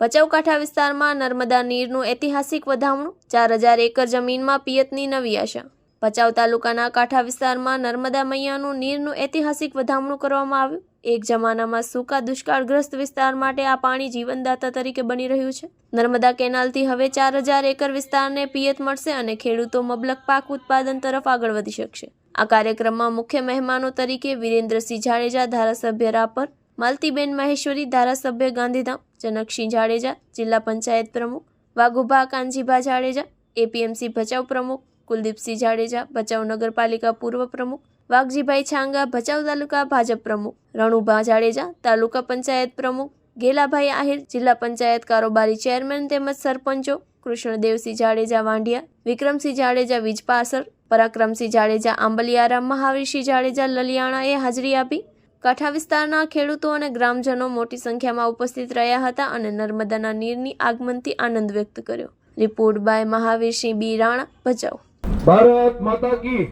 ભચાઉ કાંઠા વિસ્તારમાં નર્મદા નીરનું ઐતિહાસિક વધામણું, ચાર હજાર એકર જમીનમાં પિયતની નવી આશા. ભચાઉ તાલુકાના કાંઠા વિસ્તારમાં નર્મદા મૈયાનું નીરનું ઐતિહાસિક વધામણું કરવામાં આવ્યું. એક જમાનામાં સૂકા દુષ્કાળગ્રસ્ત વિસ્તાર માટે આ પાણી જીવનદાતા તરીકે બની રહ્યું છે. નર્મદા કેનાલથી હવે ચાર હજાર એકર વિસ્તારને પિયત મળશે અને ખેડૂતો મબલક પાક ઉત્પાદન તરફ આગળ વધી શકશે. આ કાર્યક્રમમાં મુખ્ય મહેમાનો તરીકે વિરેન્દ્રસિંહ જાડેજા ધારાસભ્ય રાપર, માલતીબેન મહેશ્વરી ધારાસભ્ય ગાંધીધામ જનકસિંહ જાડેજા, જિલ્લા પંચાયત પ્રમુખ, વાઘુભા કાનજીભા જાડેજા, એપીએમસી ભચાઉ પ્રમુખ, કુલદીપસિંહ જાડેજા, ભચાઉ નગરપાલિકા પૂર્વ પ્રમુખ, વાઘજીભાઈ છાંગા, ભચાઉ તાલુકા ભાજપ પ્રમુખ, રણુભા જાડેજા, તાલુકા પંચાયત પ્રમુખ ગેલાભાઈ આહિર, જિલ્લા પંચાયત કારોબારી ચેરમેન તેમજ સરપંચો, કૃષ્ણદેવસિંહ જાડેજા વાંઢિયા વિક્રમસિંહ જાડેજા વીજપાસર, પરાક્રમસિંહ જાડેજા આંબલિયારા મહાવીરસિંહ જાડેજા લલિયાણાએ હાજરી આપી કાંઠા વિસ્તારના ખેડૂતો અને ગ્રામજનો મોટી સંખ્યામાં ઉપસ્થિત રહ્યા હતા અને નર્મદાના નીરની આગમનથી આનંદ વ્યક્ત કર્યો. Report by Mahavirsinh B Rana, Bhachau. Bharat માતા કી.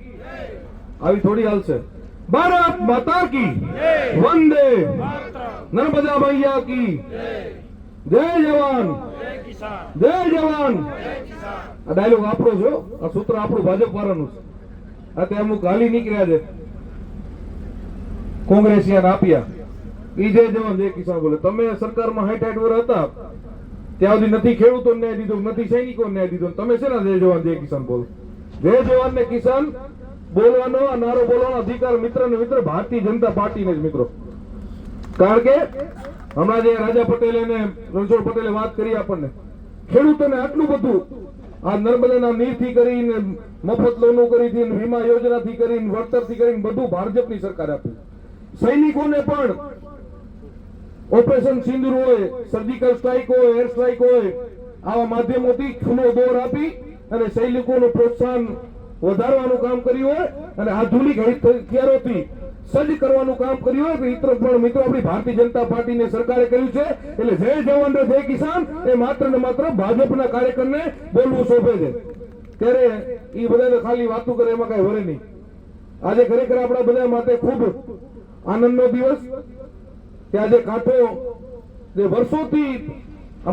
આવી થોડી હાલશે ભારત માતા કી. વંદે. નર્મદા મૈયા કી. જય જવાન. જય જવાન. આ ડાયલોગ આપણો છે આ સૂત્ર આપણું ભાજપ વાળાનું છે. આ તે અમુક હાલી નીકળ્યા છે. કોંગ્રેસિયાને આપ્યા. એ જે જવાન જે કિસાન બોલે. તમે સરકારમાં હાઈટ હાઈટ વર હતા. ત્યાં સુધી નથી ખેડૂતોને ન્યાય દીધો, નથી સૈનિકોને ન્યાય દીધો. તમે શેના જય જવાન, જય કિસાન બોલો? જય જવાન ને કિસાન બોલવાનો આ નારો બોલવાનો અધિકાર મિત્ર ને મિત્ર, ભારતીય જનતા પાર્ટીને જ મિત્રો. કારણ કે હમણાં જે રાજા પટેલે ને રણછોડ પટેલે વાત કરી આપણને, ખેડૂતોને આટલું બધું આ નર્મદાના નીરથી કરીને મફત લોનો કરી વીમા યોજનાથી કરીને વળતરથી કરીને બધું ભાજપની સરકાર આપ્યું. સૈનિકોને પણ ઓપરેશન સિંદુર હોય સર્જિકલ સ્ટ્રાઇક હોય એર સ્ટ્રાઇક હોય, આવા માધ્યમોથી ખુલ્લો દોર આપી અને સૈનિકોનું પ્રોત્સાહન વધારવાનું કામ કર્યું હોય અને આધુનિક હથિયારોથી સજ્જ કરવાનું કામ કર્યું હોય, તો ઇત્ર પણ મિત્રો આપણી ભારતીય જનતા પાર્ટીને સરકારે કર્યું છે. એટલે જય જવાન જય કિસાન. એ માત્ર ને માત્ર ભાજપના કાર્યકરને બોલવું શોભે છે. ત્યારે એ બધાને ખાલી વાતો કરે, એમાં કઈ વરે નહીં. આજે ખરેખર આપણા બધા માટે ખૂબ આનંદનો દિવસ. કે કાંઠો જે વર્ષોથી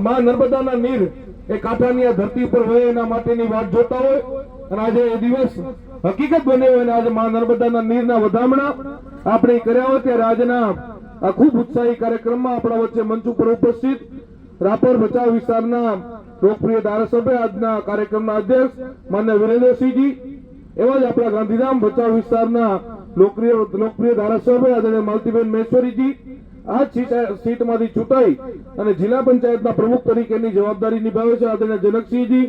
મા નર્મદાના નીર એ કાંઠાની આ ધરતી પર હોય એના માટેની વાત જોતા હોય. અને આજે એ દિવસ હકીકત બન્યો અને આજે મા નર્મદાના નીરના વધામણા આપણે કર્યા હોય ત્યારે આજના આ ખૂબ ઉત્સાહી કાર્યક્રમમાં આપણા વચ્ચે મંચ ઉપર ઉપસ્થિત રાપર બચાવ વિસ્તારના લોકપ્રિય ધારાસભ્ય, આજના કાર્યક્રમના અધ્યક્ષ માન્ય વિરેન્દ્રસિંહજી, એવા જ આપણા ગાંધીધામ બચાવ વિસ્તારના લોકપ્રિય લોકપ્રિય ધારાસભ્ય આદરણીય માલતીબેન મહેશ્વરીજી, આ સીટમાંથી ચૂંટાઈ અને જિલ્લા પંચાયતના પ્રમુખ તરીકેની જવાબદારી નિભાવે છે આદરણીય જનકસિંહજી,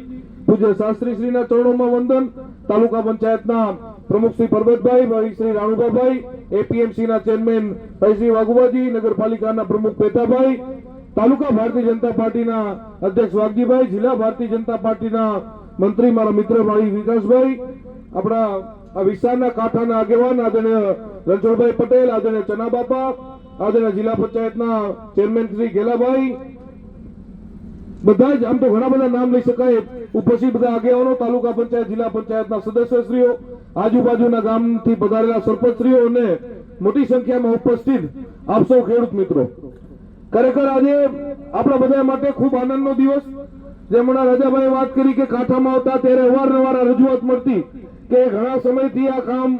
પૂજ્ય શાસ્ત્રીશ્રીના ચરણોમાં વંદન, તાલુકા પંચાયતના પ્રમુખ શ્રી પરબતભાઈ, ભાઈ શ્રી રાણુભાભાઈ એપીએમસીના ચેરમેન ભાઈ શ્રી વાઘુબાજી, નગરપાલિકાના પ્રમુખ પેટાભાઈ તાલુકા ભારતીય જનતા પાર્ટીના અધ્યક્ષ વાઘજીભાઈ, જિલ્લા ભારતીય જનતા પાર્ટીના મંત્રી મારા મિત્ર ભાઈ વિકાસભાઈ, આપણા આ વિસ્તારના કાંઠાના આગેવાન આદરણીય રણછોડભાઈ પટેલ, આદરણીય ચનાબાપા, આદરણીય જિલ્લા પંચાયતના ચેરમેન શ્રી ગેલાભાઈ બધા જ આમ તો ઘણા બધા નામ લઈ શકાય. ઉપસ્થિત બધા આગેવાનો, તાલુકા પંચાયત, જિલ્લા પંચાયતના સદસ્યશ્રીઓ, આજુબાજુના ગામથી પધારેલા સરપંચશ્રીઓ અને મોટી સંખ્યામાં ઉપસ્થિત આપ સૌ ખેડૂત મિત્રો. ખરેખર આજે આપણા બધા માટે ખૂબ આનંદનો દિવસ. જેમ રાજાભાઈ વાત કરી કે કાંઠામાં આવતા ત્યારે અવારનવાર રજૂઆત મળતી. કે ઘણા સમયથી આ કામ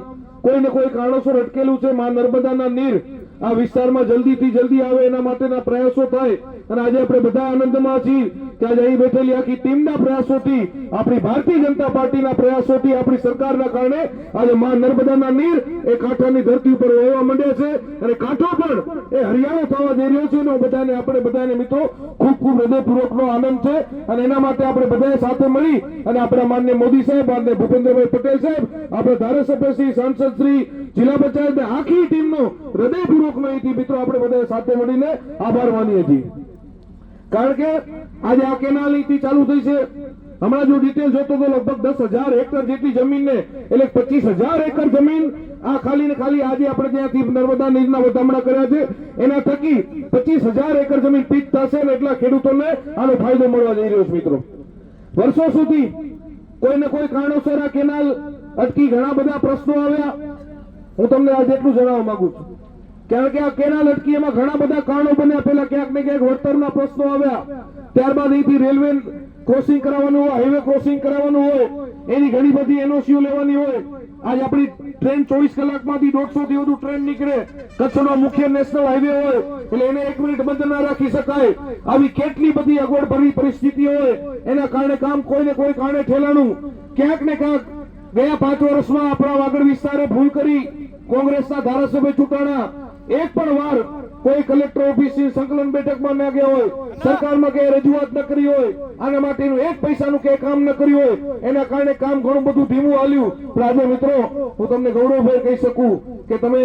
કોઈ ને કોઈ કારણોસર અટકેલું છે. માં નર્મદાના નીર આ વિસ્તારમાં જલ્દીથી જલ્દી આવે એના માટેના પ્રયાસો થાય. અને આજે આપણે બધા આનંદમાં છીએ કે આજે અહીં બેઠેલી આખી ટીમના પ્રયાસોથી, આપણી ભારતીય જનતા પાર્ટીના પ્રયાસોથી, આપણી સરકારના કારણે આજે માં નર્મદાના નીર એ કાંઠાની ધરતી ઉપર વહેવા માંડ્યા છે. અને કાંઠો પણ એ હરિયાળો થવા જઈ રહ્યો છે. અને બધાને, આપણે બધાને મિત્રો ખૂબ ખૂબ હૃદયપૂર્વકનો આનંદ છે. અને એના માટે આપણે બધાએ સાથે મળી અને આપણા માન્ય મોદી સાહેબ અને ભૂપેન્દ્રભાઈ પટેલ સાહેબ, આપણા ધારાસભ્ય શ્રી, સાંસદ શ્રી, જિલ્લા પંચાયત આખી ટીમનો હૃદયપૂર્વક માહિતી મિત્રો આપણે બધાએ સાથે મળીને આભાર માનીએ છીએ. કારણ કે આજે આ કેનાલ અહીંથી ચાલુ થઈ છે. હમણાં જો ડિટેલ જોતો તો લગભગ દસ હજાર હેક્ટર જેટલી જમીન ને એટલે પચીસ હજાર એકર જમીન આ ખાલી ને ખાલી આજે આપણે ત્યાંથી નર્મદા નીરના વધામણા કર્યા છે. એના થકી પચીસ હજાર એકર જમીન પીક થશે ને એટલા ખેડૂતોને આનો ફાયદો મળવા જઈ રહ્યો છે, મિત્રો. વર્ષો સુધી કોઈ ને કોઈ કારણોસર આ કેનાલ અટકી ઘણા બધા પ્રશ્નો આવ્યા. હું તમને આજે એટલું જણાવવા માંગુ છું. કારણ કે આ કેનાલ એમાં ઘણા બધા કારણો બન્યા. પેલા ક્યાંક ને ક્યાંક વળતરના પ્રશ્નો આવ્યા. ત્યારબાદ અહીંથી રેલવે ક્રોસિંગ કરાવવાનું હોય હાઈવે ક્રોસિંગ કરાવવાનું હોય, એની ઘણી બધી એનઓસીઓ લેવાની હોય. આજ આપણી ટ્રેન ચોવીસ કલાકમાંથી દોઢસો થી વધુ ટ્રેન નીકળે. કચ્છનો મુખ્ય નેશનલ હાઈવે હોય, એટલે એને એક મિનિટ બંધ ના રાખી શકાય. આવી કેટલી બધી અગવડ ભરી પરિસ્થિતિ હોય, એના કારણે કામ કોઈને કોઈ કારણે ઠેલાણું. ક્યાંક ને ક્યાંક ગયા પાંચ વર્ષમાં આપણા વાગડ વિસ્તારે ભૂલ કરી કોંગ્રેસના ધારાસભ્ય ચૂંટાણા. એક પણ વાર કોઈ કલેક્ટર ઓફિસની સંકલન બેઠકમાં ન ગયા હોય સરકારમાં કે રજૂઆત ન કરી હોય આના માટેનું એક પૈસાનું કે કામ ન કર્યું હોય એના કારણે કામ ઘણું બધું ધીમું હાલ્યું. પણ આજે મિત્રો હું તમને ગૌરવભાઈ કહી શકું કે તમે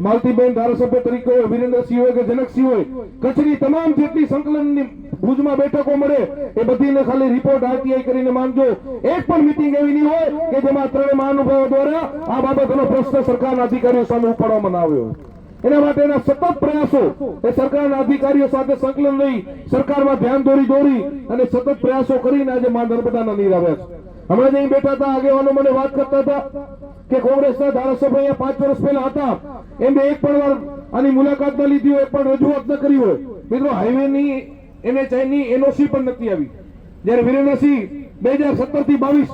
માલતીબેન ધારાસભ્ય તરીકે હોય વિરેન્દ્રસિંહ હોય કે જનકસિંહ હોય કચ્છની તમામ જેટલી સંકલનની ભુજમાં બેઠકો મળે એ બધીને ખાલી રિપોર્ટ આરટીઆઈ કરીને માંગજો એક પણ મિટિંગ એવી નહીં હોય કે જેમાં ત્રણેય મહાનુભાવો દ્વારા આ બાબતનો પ્રશ્ન સરકારના અધિકારીઓ સામે ઉપાડવામાં ના આવ્યો એના માટેના સતત પ્રયાસો એ સરકારના અધિકારીઓ સાથે સંકલન લઈ સરકારમાં ધ્યાન દોરી દોરી અને સતત પ્રયાસો કરીને આજે મા નર્મદાના નીર આવ્યા છે. હમણાં જ બેઠા હતા, આગેવાનો મને વાત કરતા હતા કે કોંગ્રેસના ધારાસભ્ય અહીંયા પાંચ વર્ષ પહેલા હતા. એમને એક પણ વાર આની મુલાકાત ન લીધી હોય, પણ રજૂઆત ન કરી હોય. મિત્રો હાઈવેની એનએચઆઈની એનઓસી પણ નથી આવી. જ્યારે વિરેન્દ્રસિંહ બે હજાર સત્તરથી બાવીસ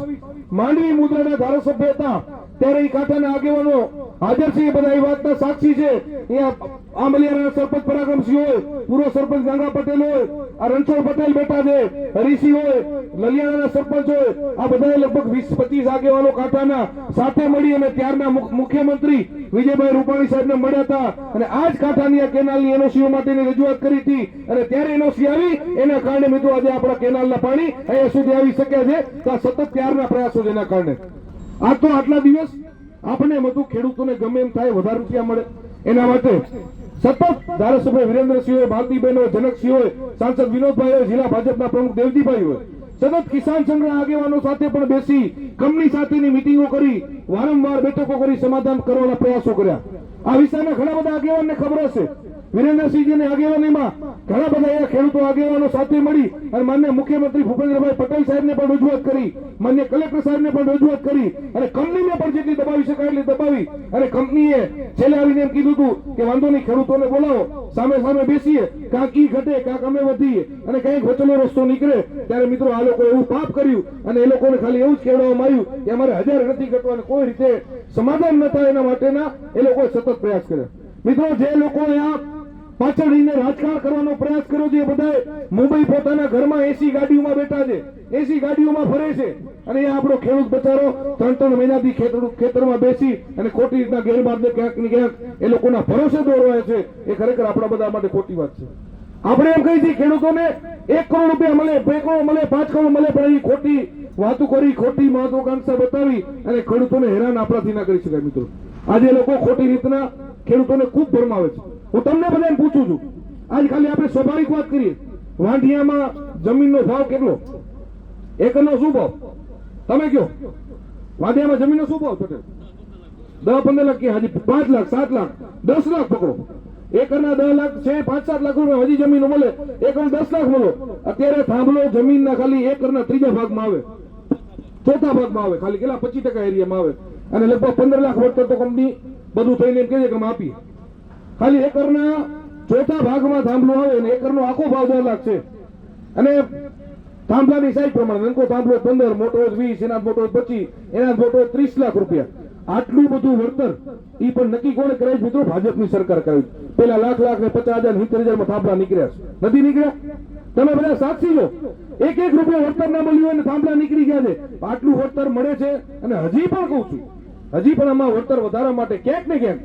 માંડવી મુદ્રાના ધારાસભ્ય હતા, ત્યારે એ કાંઠાના આગેવાનો હાજર છે બધા એ વાતના સાક્ષી છે. અહીંયા આંબલિયાના સરપંચ પરાક્રમસિંહ હોય, પૂર્વ સરપંચ ગંગા પટેલ હોય, આ રણછોડ પટેલ બેઠા છે હરિસિંહ હોય લલિયાના સરપંચ હોય, આ બધા લગભગ વીસ પચીસ આગેવાનો કાંઠાના સાથે મળી અને ત્યારના મુખ્યમંત્રી વિજયભાઈ રૂપાણી સાહેબને મળ્યા હતા. અને આ જ કાંઠાની આ કેનાલની એનઓસીઓ માટેની રજૂઆત કરી હતી. અને ત્યારે એનઓસી આવી, એના કારણે મિત્રો આજે આપણા કેનાલના પાણી અહીંયા સુધી આવી શક્યા છે. તો આ સતત ત્યારના પ્રયાસો છે એના કારણે. આ તો આટલા દિવસ આપણે એમ ખેડૂતોને ગમે એમ થાય વધારે રૂપિયા મળે. એના માટે સતત ધારાસભ્ય વિરેન્દ્રસિંહ હોય હોય જનકસિંહ હોય, સાંસદ વિનોદભાઈ હોય, જિલ્લા ભાજપના પ્રમુખ દેવજીભાઈ હોય. સતત કિસાન સંઘના આગેવાનો સાથે પણ બેસી કંપની સાથેની મિટિંગો કરી, વારંવાર બેઠકો કરી સમાધાન કરવાના પ્રયાસો કર્યા. આ વિસ્તારના ઘણા બધા આગેવાનને ખબર હશે. વિરેન્દ્રસિંહજીની આગેવાનીમાં ઘણા બધા એવા ખેડૂતો આગેવાનો સાથે મળી અને માન્ય મુખ્યમંત્રી ભૂપેન્દ્રભાઈ પટેલ સાહેબને પણ રજૂઆત કરી, માન્ય કલેક્ટર સાહેબને પણ રજૂઆત કરી અને કંપનીને પણ જેટલી દબાવી શકાય એટલી દબાવી અને કંપનીએ છેલ્લે આવીને એમ કીધું હતું કે વાંધો નહીં, ખેડૂતોને બોલાવો. સામે સામે બેસીએ. કાંક ઈ ઘટે કાંક અમે વધીએ અને કંઈક વચનો રસ્તો નીકળે, ત્યારે મિત્રો આ લોકો એવું પાપ કર્યું અને એ લોકોને ખાલી એવું જ કહેવામાં આવ્યું કે અમારે હજાર નથી ઘટવા કોઈ રીતે સમાધાન ન થાય એના માટેના એ લોકોએ સતત પ્રયાસ કર્યા. મિત્રો, જે લોકો અહીંયા પાછળ રહીને રાજકારણ કરવાનો પ્રયાસ કર્યો છે એ બધાએ. મુંબઈ પોતાના ઘરમાં એસી ગાડીઓમાં બેઠા છે. એસી ગાડીઓમાં ફરે છે. અને આપણો ખેડૂત બચારો ત્રણ ત્રણ મહિનાથી ખેતરમાં બેસી અને ખોટી રીતના ગેરમાર્ગે ક્યાંક ને ક્યાંક એ લોકોના ભરોસે દોરવાય છે. એ ખરેખર આપણા બધા માટે ખોટી વાત છે. આપણે એમ કહી છીએ ખેડૂતોને, એક કરોડ રૂપિયા મળે, બે કરોડ મળે, પાંચ કરોડ મળે, પણ એ ખોટી વાતો કરી, ખોટી મહત્વાકાંક્ષા બતાવી અને ખેડૂતોને હેરાન આપણાથી ના કરી શકાય મિત્રો. આજે લોકો ખોટી રીતના ખેડૂતોને ખૂબ ભરમાવે છે. હું તમને બધાને પૂછું છું, આજ ખાલી આપણે સ્વાભાવિક વાત કરીએ. વાંઢિયામાં જમીનનો ભાવ કેટલો? એકરનો શું ભાવ? તમે કયો વાંઢિયામાં જમીનનો શું ભાવ પટેલ દસ પંદર લાખ કે હજી પાંચ લાખ, સાત લાખ, દસ લાખ પકડો. એકરના દસ લાખ છે, પાંચ સાત લાખ રૂપિયા હજી જમીન મળે. એકર દસ લાખ મળો. અત્યારે થાંભલો જમીનના ખાલી એકરના ત્રીજા ભાગમાં આવે. ચોથા ભાગમાં આવે. ખાલી કેટલા? પચીસ ટકા એરિયામાં આવે. અને લગભગ પંદર લાખ વર્ષ તો કંપની બધું થઈને એમ કહે કે અમે આપીએ. ખાલી એકરના ચોથા ભાગમાં થાંભલો આવે ને એકરનો આખો ભાવ દોઢ લાખ છે અને થાંભલાની સાઈઝ પ્રમાણે નનકો થાંભલો પંદર, મોટો વીસ, એના મોટો પચીસ, એના મોટો ત્રીસ લાખ રૂપિયા. આટલું બધું વળતર એ પણ નક્કી કોણે કરાય મિત્રો, ભાજપની સરકાર કરાવી. પેલા લાખ લાખ ને પચાસ હજાર, સિત્તેર હજારમાં થાંભલા નીકળ્યા છે. નથી નીકળ્યા? તમે બધા સાક્ષી લો. એક એક રૂપિયા વળતર ના મળ્યું અને થાંભલા નીકળી ગયા છે. આટલું વળતર મળે છે. અને હજી પણ કહું છું, હજી પણ આમાં વળતર વધારવા માટે ક્યાંક ને ક્યાંક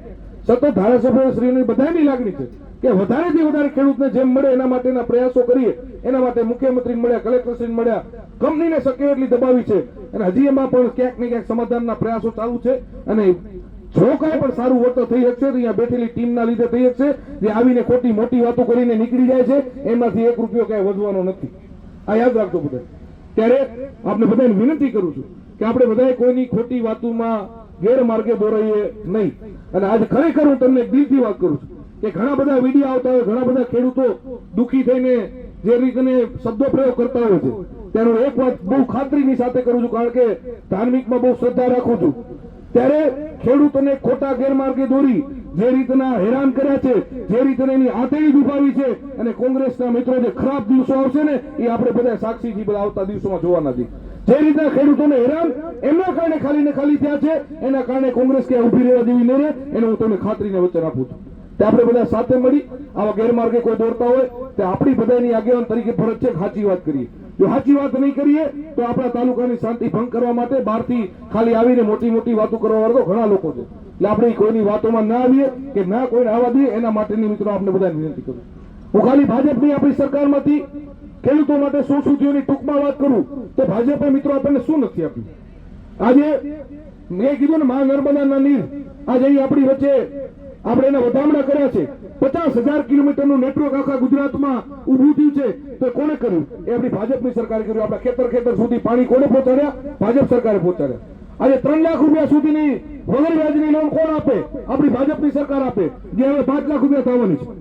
સતત ધારાસભ્ય શ્રીની બધાની લાગણી છે કે વધારેથી વધારે ખેડૂતને જેમ મળે એના માટેના પ્રયાસો કરીએ, એના માટે મુખ્યમંત્રી મળ્યા કલેક્ટરશ્રી મળ્યા, કંપનીને શક્ય એટલી દબાવી છે. અને હજી એમાં પણ ક્યાંક ને ક્યાંક સમાધાનના પ્રયાસો ચાલુ છે અને જો કાંઈ પણ સારું વળતર થઈ શકશે, તો અહીંયા બેઠેલી ટીમના લીધે થઈ શકશે, જે આવીને ખોટી મોટી વાતો કરીને નીકળી જાય છે, એમાંથી એક રૂપિયો કાંઈ વધવાનો નથી. આ યાદ રાખજો બધા ત્યારે આપણે બધાને વિનંતી કરું છું કે આપણે બધાએ કોઈની ખોટી વાતોમાં ગેરમાર્ગે દોરાઈએ નહીં. અને આજે ખરેખર હું તમને દિલથી વાત કરું છું કે ઘણા બધા વીડિયો આવતા હોય, ઘણા બધા ખેડૂતો દુઃખી થઈને જે રીતે શબ્દો પ્રયોગ કરતા હોય છે ત્યારે એક વાત બહુ ખાતરીની સાથે કરું છું, કારણ કે ધાર્મિકમાં બહુ શ્રદ્ધા રાખું છું. ત્યારે ખેડૂતોને ખોટા ગેરમાર્ગે દોરી, જે રીતના હેરાન કર્યા છે, જે રીતના એની આંતળી દુભાવી છે, અને કોંગ્રેસના મિત્રો જે ખરાબ દિવસો આવશે ને, એ આપણે બધા સાક્ષીથી બધા આવતા દિવસોમાં જોવાના નથી જે રીતના ખેડૂતોને હેરાન કારણે ખાલી ને ખાલી થયા છે. એના કારણે કોંગ્રેસ ક્યાં ઊભી રહેવા દેવી નહીં રહે. હું તમને ખાતરીને વચન આપું છું. તે આપણે બધા સાથે મળી આવા ગેરમાર્ગે કોઈ દોડતા હોય, તે આપણી બધાની આગેવાન તરીકે ફરજ છે સાચી વાત કરીએ. જો સાચી વાત નહીં કરીએ, તો આપણા તાલુકાની શાંતિ ભંગ કરવા માટે બહારથી ખાલી આવીને મોટી મોટી વાતો કરવા વાળો ઘણા લોકો છે. એટલે આપણે કોઈની વાતોમાં ના આવીએ કે ના કોઈને આવવા દઈએ, એના માટેની મિત્રો આપણે બધા વિનંતી કરું હું ખાલી ભાજપની આપણી સરકારમાંથી ખેડૂતો માટે શું શું થયું ટૂંકમાં વાત કરું, તો ભાજપે મિત્રો આપણને શું નથી આપ્યું? આજે મેં કીધું ને મા નર્મદાના નીર, આજે આપણી વચ્ચે આપણે એના વધામણા કર્યા છે. પચાસ હજાર કિલોમીટરનું નેટવર્ક આખા ગુજરાતમાં ઊભું થયું છે. તો કોણે કર્યું? એ આપણી ભાજપની સરકારે કર્યું. આપણા ખેતર ખેતર સુધી પાણી કોને પહોંચાડ્યા? ભાજપ સરકારે પહોંચાડ્યા. આજે ત્રણ લાખ રૂપિયા સુધીની વગર વ્યાજની લોન કોણ આપે? આપણી ભાજપની સરકાર આપે. જે હવે પાંચ લાખ રૂપિયા થવાની છે.